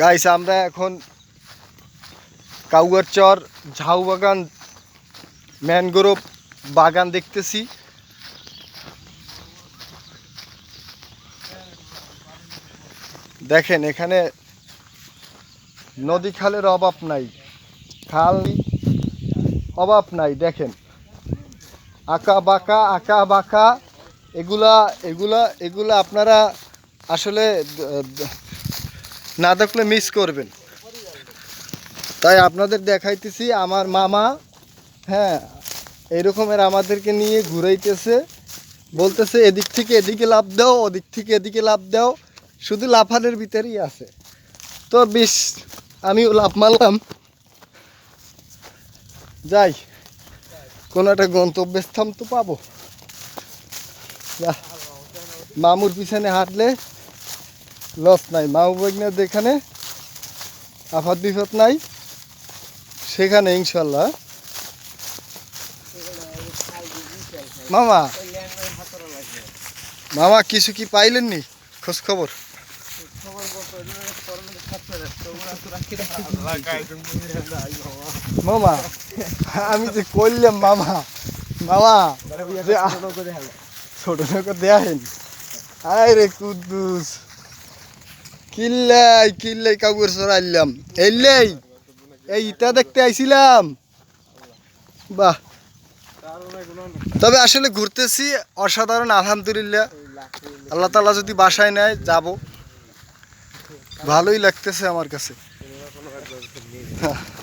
Guys আমরা এখন কাউয়ার চর ঝাউ বাগান, ম্যানগ্রোভ বাগান দেখতেছি। দেখেন, এখানে নদী খালের অভাব নাই, খাল অভাব নাই, দেখেন। আঁকা বাঁকা আঁকা বাঁকা, এগুলা এগুলা এগুলা আপনারা আসলে না দেখলে মিস করবেন। তাই আপনাদের দেখাইতেছি, আমার মামা হ্যাঁ এরকমের আমাদেরকে নিয়ে ঘুরাইতেছে। বলতেছে, এদিক থেকে এদিকে লাভ দাও, ওদিক থেকে এদিকে লাভ দাও। শুধু লাফানের ভিতরেই আছে। তো বেশ, আমিও লাভ মারলাম। যাই, কোনো একটা গন্তব্যস্থান তো পাবো। মামুর পিছনে হাঁটলে লস নাই মামু বৈজ্ঞানিক যেখানে আফাত বিপদ নাই, সেখানে ইনশাল্লাহ মামা মামা, কিছু কি পাইলেন নি? খোঁজ খবর। মামা, আমি যে করলাম মামা মামা ছোট নৌকা দেয়াহেন আয় রে কুদ্দুস। কিল্লাই কিল্লাই কাগর সরাইলাম। এইলেই এই ইটা দেখতে আইছিলাম। বাহ। তবে আসলে ঘুরতেছি, অসাধারণ, আলহামদুলিল্লাহ। আল্লাহ তালা যদি বাসায় নেয়, যাব। ভালোই লাগতেছে আমার কাছে। হ্যাঁ।